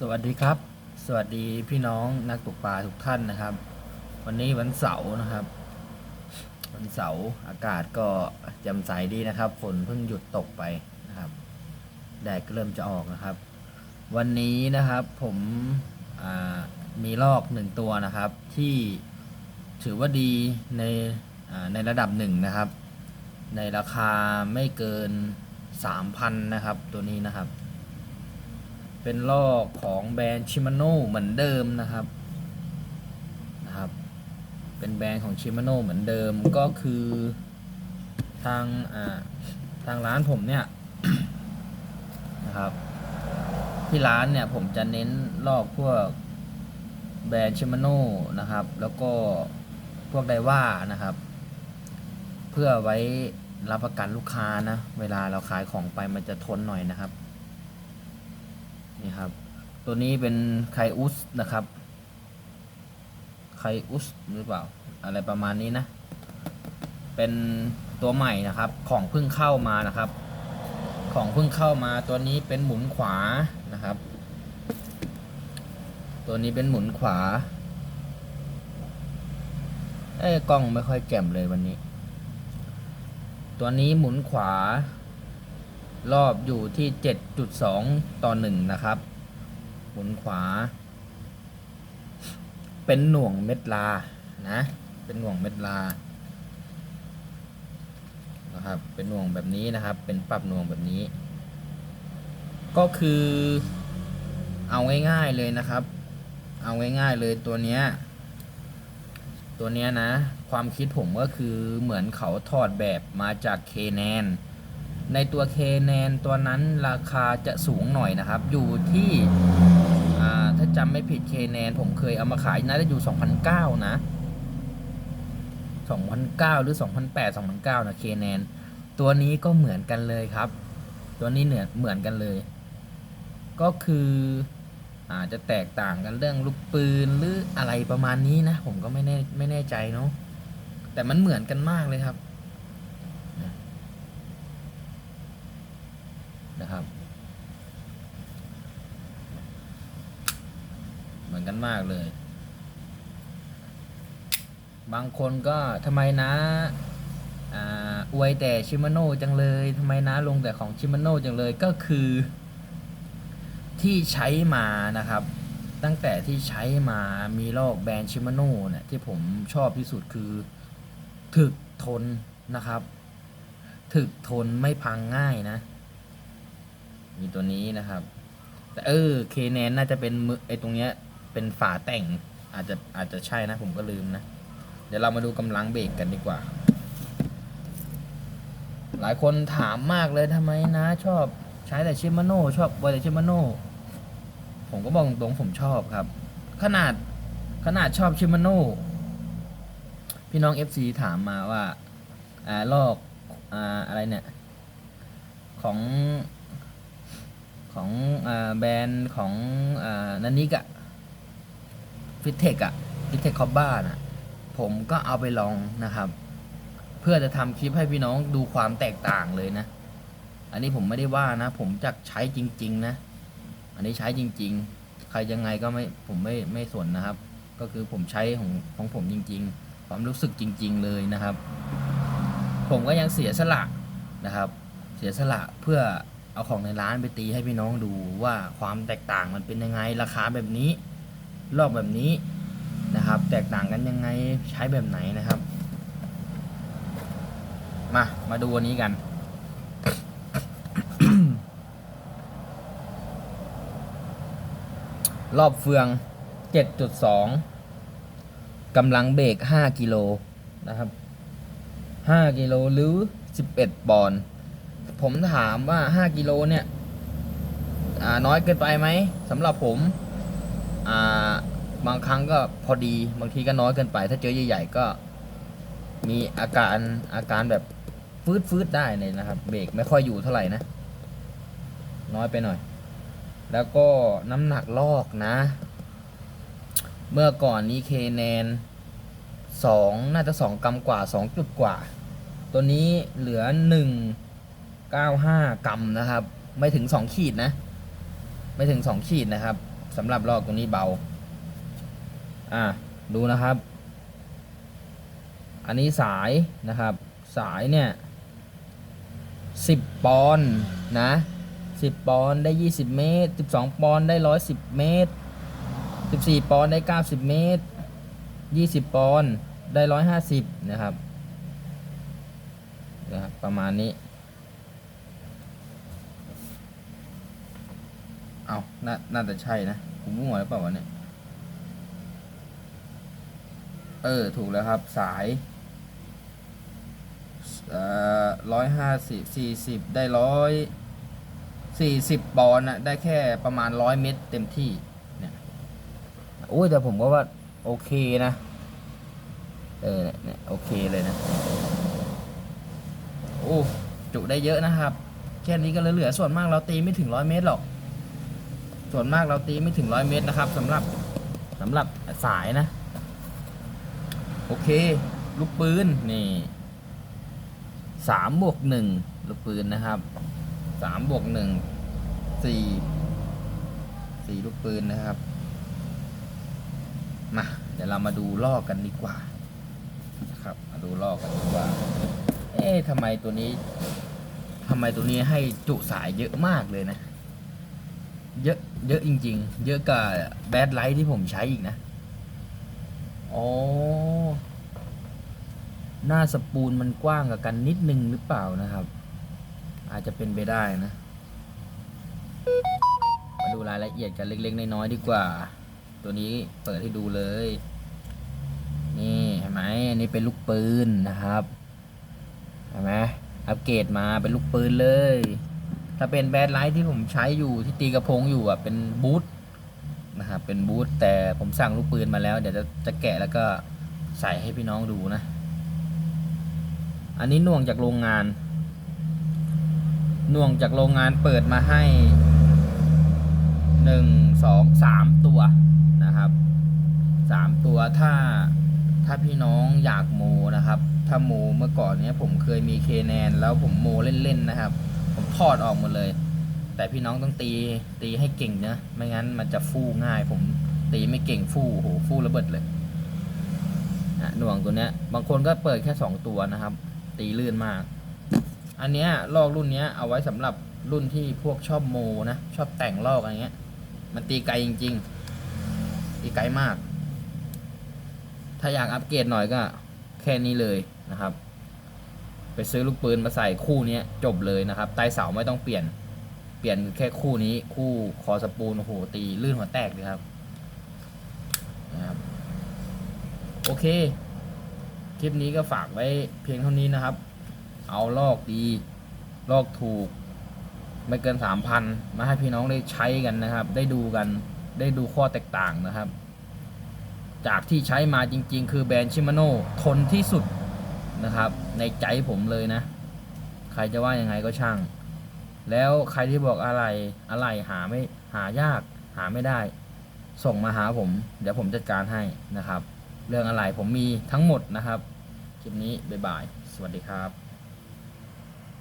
สวัสดีครับ สวัสดีพี่น้องนักตกปลาทุกท่านนะครับ วันนี้วันเสาร์นะครับ วันเสาร์อากาศก็แจ่มใสดีนะครับ ฝนเพิ่งหยุดตกไปนะครับแดดก็เริ่มจะออกนะครับ วันนี้นะครับผมมีลอกหนึ่งตัวนะครับ ที่ถือว่าดีในในระดับหนึ่งนะครับ ในราคาไม่เกิน 3,000 นะครับ ตัวนี้นะครับ เป็นลอกของแบรนด์ชิมาโน่เหมือนเดิมนะครับนะครับ เป็นแบรนด์ของชิมาโน่เหมือนเดิมก็คือทางอ่าทางร้านผมเนี่ยนะครับ ที่ร้านเนี่ยผมจะเน้นลอกพวกแบรนด์ชิมาโน่นะครับ แล้วก็พวกไดว่านะครับ เพื่อไว้รับประกันลูกค้านะ เวลาเราขายของไปมันจะทนหน่อยนะครับ นี่ครับ ตัวนี้เป็นไคอุสนะครับ ไคอุสหรือเปล่า อะไรประมาณนี้นะ เป็นตัวใหม่นะครับ ของเพิ่งเข้ามานะครับ ของเพิ่งเข้ามาตัวนี้เป็นหมุนขวานะครับ ตัวนี้เป็นหมุนขวา เอ้กล้องไม่ค่อยแจ่มเลยวันนี้ ตัวนี้หมุนขวา รอบอยู่ที่ 7.2 ต่อ 1 นะครับหมุนขวา เป็นหน่วงเม็ดลา นะ เป็นหน่วงเม็ดลา นะครับ เป็นหน่วงแบบนี้นะครับ เป็นปรับหน่วงแบบนี้ ก็คือเอาง่ายๆเลยนะครับ เอาง่ายๆเลยตัวเนี้ย ตัวเนี้ยนะ ความคิดผมก็คือเหมือนเขาถอดแบบมาจากเคแนน ในตัวเคแนนตัวนั้นราคาจะสูงหน่อยนะครับ อยู่ที่ถ้าจำไม่ผิดเคแนนผมเคยเอามาขายน่าจะอยู่ 2,009 นะ 2,009 หรือ 2,008 2,009 นะเคแนนตัวนี้ก็เหมือนกันเลยครับ ตัวนี้เหนือเหมือนกันเลย ก็คืออาจจะแตกต่างกันเรื่องลูกปืนหรืออะไรประมาณนี้นะ ผมก็ไม่แน่ไม่แน่ใจเนาะแต่มันเหมือนกันมากเลยครับ นะครับ เหมือนกันมากเลย บางคนก็ทำไมนะอ่าอวยแต่ชิมาโน่จังเลยทำไมนะลงแต่ของชิมาโน่จังเลยก็คือ ที่ใช้มานะครับ ตั้งแต่ที่ใช้มามีลอกแบรนด์ชิมาโน่เนี่ยที่ผมชอบที่สุดคือถึกทนนะครับ ถึกทนไม่พังง่ายนะ มีตัวนี้นะครับ แต่เออเคแนนน่าจะเป็นมือไอตรงเนี้ยเป็นฝาแต่งอาจจะอาจจะใช่นะผมก็ลืมนะ เดี๋ยวเรามาดูกำลังเบรกกันดีกว่า หลายคนถามมากเลยทำไมนะ ชอบใช้แต่ชิมาโน่ชอบวแต่ชิมาโน่ผมก็บอกตรงๆผมชอบครับ ขนาดขนาดชอบชิมาโน่พี่น้อง FC ถามมาว่าอ่าลอกอ่าอะไรเนี่ย ของ ของอแบรนด์ของอนันนิกอะฟิตเทคอะฟิตเทคคอบบ้านะผมก็เอาไปลองนะครับ เพื่อจะทำคลิปให้พี่น้องดูความแตกต่างเลยนะ อันนี้ผมไม่ได้ว่านะ ผมจักใช้จริง ๆ นะ อันนี้ใช้จริง ๆ ใครยังไงก็ไม่ผมไม่ไม่สนนะครับ ก็คือผมใช้ของของผมจริง ๆ ความรู้สึกจริง ๆ เลยนะครับ ผมก็ยังเสียสละนะครับ เสียสละเพื่อ เอาของในร้านไปตีให้พี่น้องดูว่าความแตกต่างมันเป็นยังไงราคาแบบนี้ รอบแบบนี้นะครับ แตกต่างกันยังไงใช้แบบไหนนะครับ มามาดูอันนี้กัน รอบเฟือง 7.2กำลังเบรก5กิโลนะครับ5กิโลหรือ 11ปอนด์ ผมถามว่า5กิโลเนี่ยน้อยเกินไปไหมสำหรับผมบางครั้งก็พอดีบางทีก็น้อยเกินไป ถ้าเจอใหญ่ๆก็มีอาการอาการแบบฟืดฟืดๆได้เลยนะครับ เบรกไม่ค่อยอยู่เท่าไหร่นะ น้อยไปหน่อย แล้วก็น้ำหนักลอกนะ เมื่อก่อนนี้เคแนนสองน่าจะสองกรัมกว่าสองจุดกว่า ตัวนี้เหลือหนึ่ง เก้าห้ากรัมนะครับ ไม่ถึงสองขีดนะ ไม่ถึงสองขีดนะครับสำหรับลอกตรงนี้เบา อะดูนะครับ อันนี้สายนะครับ สายเนี่ยสิบปอนด์นะสิบปอนด์ได้ยี่สิบเมตรสิบสองปอนด์ได้ร้อยสิบเมตรสิบสี่ปอนด์ได้เก้าสิบเมตรยี่สิบปอนด์ได้ร้อยห้าสิบนะครับนะครับประมาณนี้ เอาน่าน่าจะใช่นะผมมั่วหรือเปล่าวะเนี่ย เออ ถูกแล้วครับ สายร้อยห้าสิบสี่สิบได้ร้อยสี่สิบปอนด์นะได้แค่ประมาณร้อยเมตรเต็มที่ เนี่ยโอ้ยแต่ผมก็ว่า โอเคนะ เออ เนี่ย โอเคเลยนะ โอ้ จุได้เยอะนะครับ แค่นี้ก็เหลือส่วนมากเราตีไม่ถึงร้อยเมตรหรอก ส่วนมากเราตีไม่ถึงร้อยเมตรนะครับสำหรับสำหรับสายนะ โอเค ลูกปืนนี่สามบวกหนึ่งลูกปืนนะครับสามบวกหนึ่งสี่สี่ลูกปืนนะครับมาเดี๋ยวเรามาดูลอกกันดีกว่านะครับ มาดูลอกกันดีกว่า เอ๊ะทำไมตัวนี้ทำไมตัวนี้ให้จุสายเยอะมากเลยนะ เยอะเยอะจริง ๆ เยอะกว่าแบดไลท์ที่ผมใช้อีกนะ อ๋อ หน้าสปูลมันกว้างกับกันนิดนึงหรือเปล่านะครับ อาจจะเป็นไปได้นะ มาดูรายละเอียดกันเล็กๆ น้อยๆดีกว่า ตัวนี้เปิดให้ดูเลย นี่เห็นไหมอันนี้เป็นลูกปืนนะครับ เห็นไหมอัปเกรดมาเป็นลูกปืนเลย ถ้าเป็นแบดไลท์ที่ผมใช้อยู่ที่ตีกระพงอยู่อะเป็นบูทนะครับเป็นบูทแต่ผมสั่งลูกปืนมาแล้ว เดี๋ยวจะจะแกะแล้วก็ใส่ให้พี่น้องดูนะ อันนี้น่วงจากโรงงาน น่วงจากโรงงานเปิดมาให้หนึ่งสองสามตัวนะครับสามตัวถ้าถ้าพี่น้องอยากโมนะครับ ถ้าโมเมื่อก่อนเนี้ยผมเคยมีเคแนนแล้วผมโมเล่นๆนะครับ ผมทอดออกหมดเลย แต่พี่น้องต้องตีตีให้เก่งนะไม่งั้นมันจะฟู่ง่าย ผมตีไม่เก่งฟู่โหฟู่ระเบิดเลยอะหน่วงตัวเนี้ย บางคนก็เปิดแค่สองตัวนะครับ ตีลื่นมาก อันเนี้ยลอกรุ่นเนี้ยเอาไว้สำหรับรุ่นที่พวกชอบโมนะชอบแต่งลอกอะไรเงี้ย มันตีไกลจริง ๆ ตีไกลมาก ถ้าอยากอัปเกรดหน่อยก็แค่นี้เลยนะครับ ไปซื้อลูกปืนมาใส่คู่นี้จบเลยนะครับไตเสาไม่ต้องเปลี่ยน เปลี่ยนแค่คู่นี้ คู่คอสปูนโอ้โหตีลื่นหัวแตกเลยครับนะครับโอเค คลิปนี้ก็ฝากไว้เพียงเท่านี้นะครับ เอาลอกดี ลอกถูก ไม่เกินสามพันมาให้พี่น้องได้ใช้กันนะครับ ได้ดูกันได้ดูข้อแตกต่างนะครับ จากที่ใช้มาจริง ๆ คือแบรนด์ชิมาโน่ทนที่สุด นะครับ ในใจผมเลยนะ ใครจะว่ายังไงก็ช่าง แล้วใครที่บอกอะไรอะไรหาไม่หายากหาไม่ได้ ส่งมาหาผม เดี๋ยวผมจัดการให้นะครับ เรื่องอะไรผมมีทั้งหมดนะครับ คลิปนี้บ๊ายบาย สวัสดีครับ